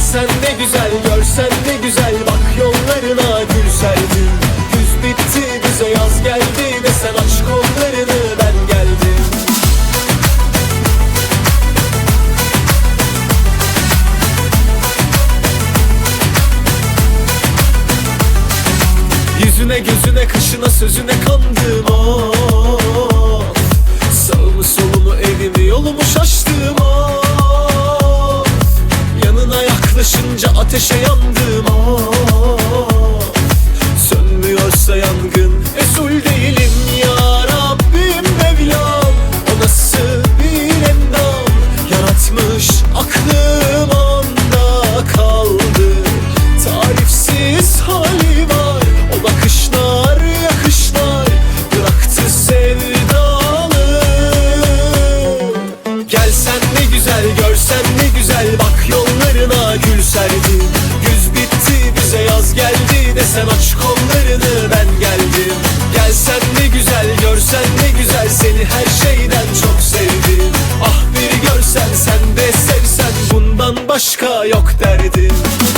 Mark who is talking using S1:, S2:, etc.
S1: Gelsen ne güzel görsen ne güzel. Bak yollarına gül serdi Güz bitti bize yaz geldi Desen aç kollarını ben geldim. Yüzüne gözüne kışına sözüne kandım oh. Yaklaşınca ateşe yandı. başka yok derdim.